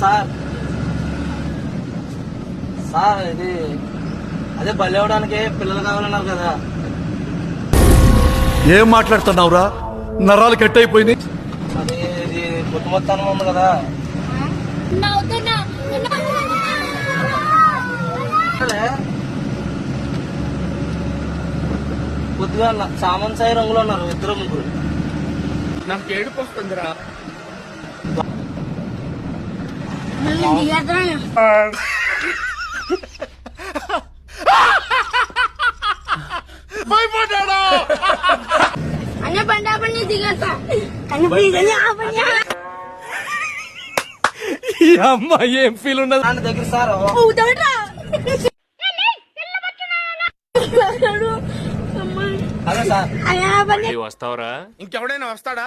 Sir. Sir ఇది అదే బలి అవడానికి పిల్లలు కావాలన్నారు కదా. ఏం మాట్లాడుతున్నావురా? నరాలు కట్ అయిపోయింది అది ఇది పుట్టు మొత్తానం ఉంది కదా. కొద్దిగా సామాన్ సాయి రంగులో ఉన్నారు ఇద్దరు ముగ్గురు. నాకు ఏడుపు వస్తుందిరా. దిగేద్దాను అన్న బండి ఆపండి దిగేస్తా. అమ్మాయి ఏం ఫీల్ ఉన్నది? దాని దగ్గర సార్ ఆపండి. ఇంకెవడైనా వస్తాడా?